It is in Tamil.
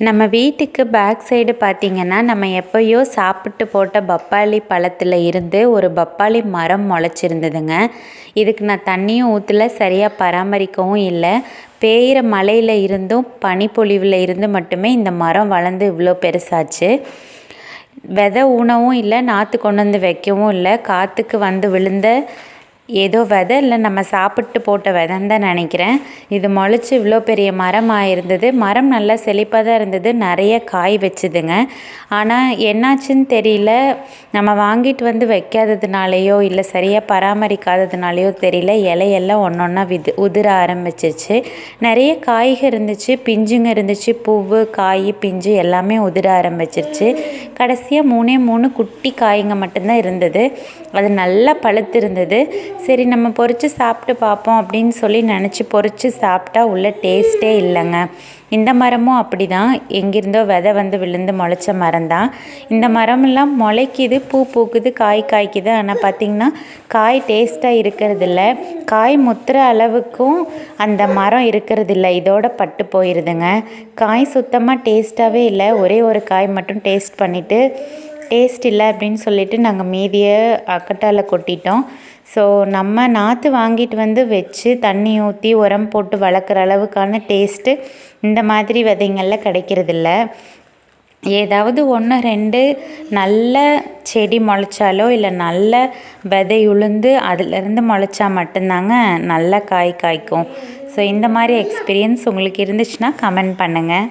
நம்ம வீட்டுக்கு பேக் சைடு பார்த்திங்கன்னா நம்ம எப்போயோ சாப்பிட்டு போட்ட பப்பாளி பழத்தில் இருந்து ஒரு பப்பாளி மரம் முளைச்சிருந்ததுங்க. இதுக்கு நான் தண்ணியும் ஊற்றல சரியாக பராமரிக்கவும் இல்லை. பெய்கிற மழையில் இருந்தும் பனிப்பொழிவில் இருந்து மட்டுமே இந்த மரம் வளர்ந்து இவ்வளோ பெருசாச்சு. விதை ஊனவும் இல்லை நாற்று கொண்டு வந்து வைக்கவும் இல்லை காற்றுக்கு வந்து விழுந்த ஏதோ விதை இல்லை நம்ம சாப்பிட்டு போட்ட விதைன்னு தான் நினைக்கிறேன். இது முளைச்சி இவ்வளோ பெரிய மரம் இருந்தது. மரம் நல்லா செழிப்பாக தான் இருந்தது. நிறைய காய் வச்சுதுங்க. ஆனால் என்னாச்சுன்னு தெரியல. நம்ம வாங்கிட்டு வந்து வைக்காததுனாலேயோ இல்லை சரியாக பராமரிக்காததுனாலேயோ தெரியல. இலையெல்லாம் ஒன்று ஒன்றா விது உதிர ஆரம்பிச்சிருச்சு. நிறைய காய்கள் இருந்துச்சு. பிஞ்சுங்க இருந்துச்சு. பூவு காய் பிஞ்சு எல்லாமே உதிர ஆரம்பிச்சிருச்சு. கடைசியாக மூணே மூணு குட்டி காய்ங்க மட்டும்தான் இருந்தது. அது நல்லா பழுத்து இருந்தது சரி நம்ம பொறிச்சு சாப்பிட்டு பார்ப்போம் அப்படின்னு சொல்லி நினச்சி பொறிச்சு சாப்பிட்டா உள்ள டேஸ்ட்டே இல்லைங்க. இந்த மரமும் அப்படி தான் எங்கேருந்தோ விதை வந்து விழுந்து முளைச்ச மரம் தான். இந்த மரமெல்லாம் முளைக்குது பூ பூக்குது காய் காய்க்குது. ஆனால் பார்த்திங்கன்னா காய் டேஸ்ட்டாக இருக்கிறதில்ல. காய் முத்துற அளவுக்கும் அந்த மரம் இருக்கிறதில்ல. இதோட பட்டு போயிடுதுங்க காய் சுத்தமாக டேஸ்ட்டாகவே இல்லை. ஒரே ஒரு காய் மட்டும் டேஸ்ட் பண்ணிவிட்டு டேஸ்ட் இல்லை அப்படின்னு சொல்லிட்டு நாங்கள் மீதியை அக்கட்டால் கொட்டிட்டோம். ஸோ நம்ம நாற்று வாங்கிட்டு வந்து வச்சு தண்ணி ஊற்றி உரம் போட்டு வளர்க்குற அளவுக்கான டேஸ்ட்டு இந்த மாதிரி விதைங்களில் கிடைக்கிறதில்ல. ஏதாவது ஒன்று ரெண்டு நல்ல செடி முளைச்சாலோ இல்லை நல்ல விதை உளுந்து அதுலேருந்து முளைச்சா மட்டும்தாங்க நல்ல காய் காய்க்கும். ஸோ இந்த மாதிரி எக்ஸ்பீரியன்ஸ் உங்களுக்கு இருந்துச்சுன்னா கமெண்ட் பண்ணுங்கள்